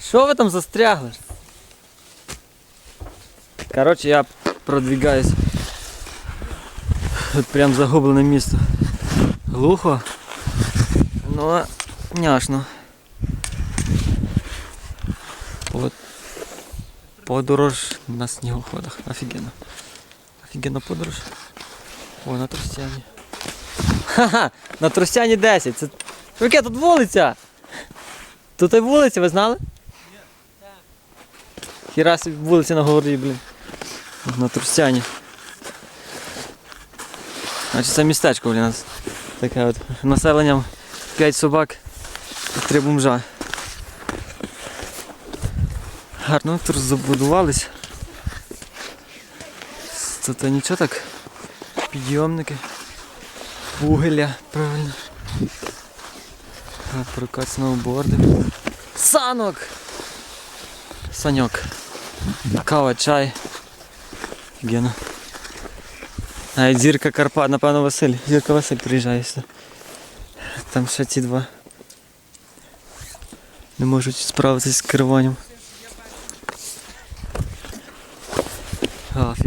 Що ви там застрягли? Коротше, я продвигаюсь. Тут прям загублене місто. Глухо. Ну, няшно. Подорож на снігоходах. Офігенно. Офігенна подорож. О, на Тростяні. Ха-ха! На Тростяні 10. Це... Яке тут вулиця? Тут і вулиця, ви знали? Хіра собі вулиця на горі, блін. На Трустяні. Значить це містечко, блін, у нас таке от населенням 5 собак і 3 бомжа. Гарно тут забудувались. Тут нічого так. Підйомники. Вугілля, правильно. А, Прокат сноуборди. Санок! Саньок. Кава, чай. Гена. Навіть зірка Карпат, напевно, Василь. Зірка Василь приїжджає сюди. Там ще ці два. Не можуть справитися з керуванням.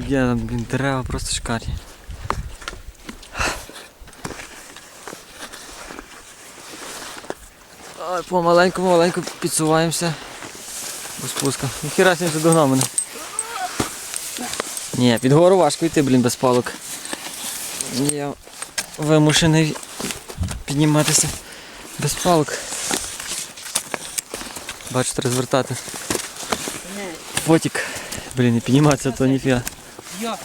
Офігенно, блін, дерева просто шикарні. Ой, помаленьку, маленьку підсуваємося до спуска. Ніхіра сім догнав мене. Ні, під гору важко йти, блін, без палок. Я вимушений підніматися без палок. Бачите, розвертати. Фотик. Блін, не підніматися, то ніфіга. Як?